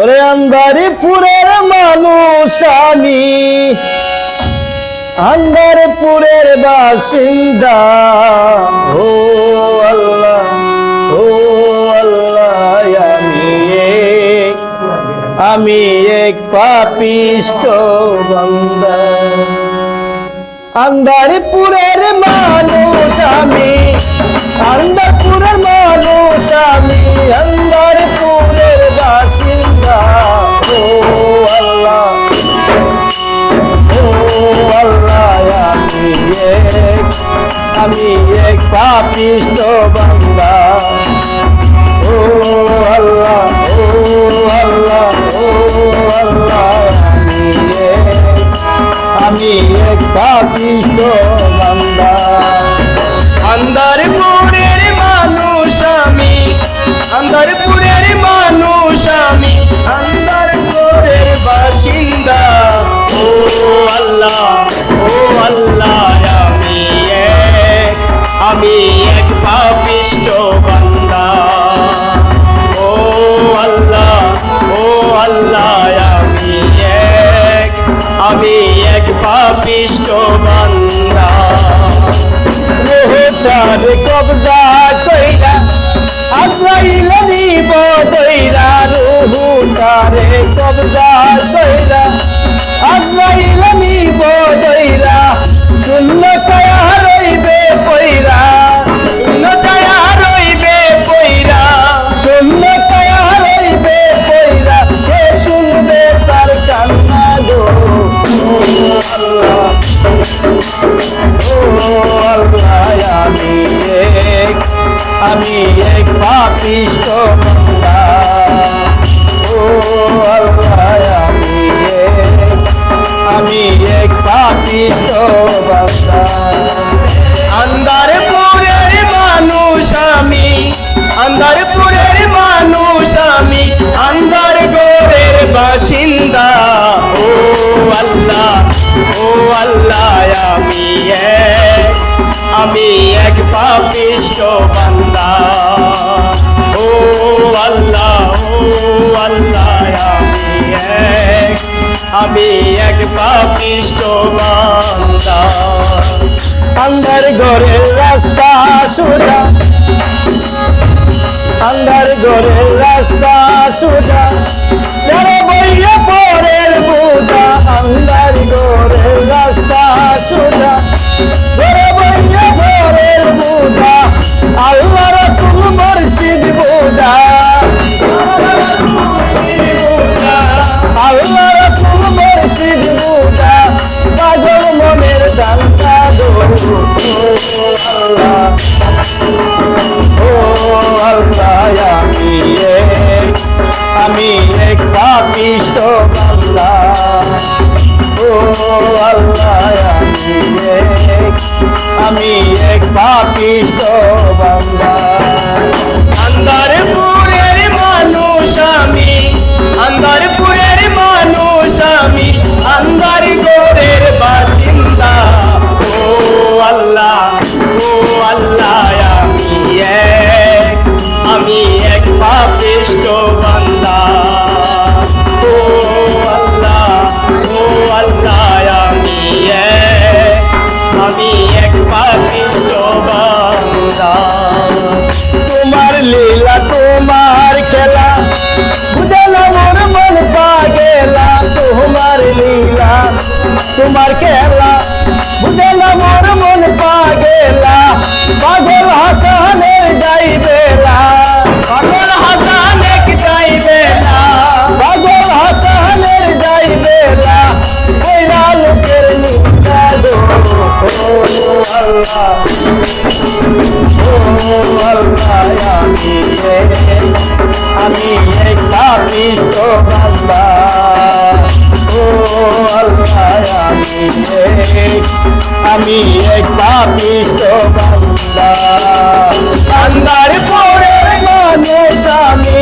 ওরে আন্দারিপুরের মানুষ আমি। আন্দারপুরের বাসিন্দা। ও আল্লাহ ও আল্লাহ, আমি এক আমি এক পাপিষ্ট বান্দা। আন্দারপুরের মানুষ আমি আন্দারপুরের মানুষ আমি আমি এক পাপিষ্ট বান্দা। ও আল্লাহ ও আল্লাহ ও আল্লাহ, আমি এক আমি এক পাপিষ্ট বান্দা। আন্দারপুরের মানুষ আমি, আন্দারপুরের মানুষ আমি, আন্দারপুরের বাসিন্দা। ও আল্লাহ ও আল্লাহ। আল্লাহ আমি এক আমি এক পাপিষ্ট বান্দা। রোহতার কবজা এক পাপিষ্ট বান্দা ও আমি এক আমি এক পাপিষ্ট বান্দা। আন্দারপুরের মানুষ আমি, আন্দারপুরের মানুষ আমি আন্দার গোরের বাসিন্দা। ও আল্লাহ ও আল্লাহ, আমি এক আমি এক পাপিষ্ট বান্দা। আল্লাহ ও আল্লাহ আমি এক আমি এক পাপিষ্ট বান্দা আন্ধার ঘরের রাস্তা সোজা আন্ধার ঘরের রাস্তা সোজা আমি এক পাপিষ্ট বান্দা। ও আল্লাহ আমি এক পাপিষ্ট বান্দা। তোমার লীলা তোমার খেলা বুঝালা মোর মন পাগেলা তোমার লীলা তোমার খেলা বুঝালা মোর মন পাগেলা আমি এক পাপিষ্ট বান্দা। ও আল্লাহ, আমি আমি এক পাপিষ্ট বান্দা আন্দারপুরের মানুষ আমি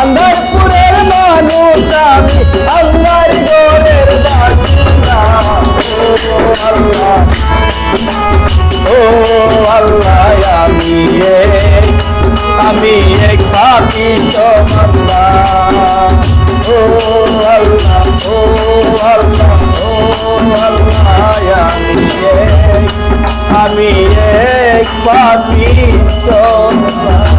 আন্দারপুরের মানুষ আমি, আল্লাহর গোরের বাসিন্দা। ও আল্লাহ ও আল্লাহ পাপিষ্ট বান্দা ও আল্লাহ ও আল্লাহ ও আল্লাহ আমি এক আমি এক পাপিষ্ট বান্দা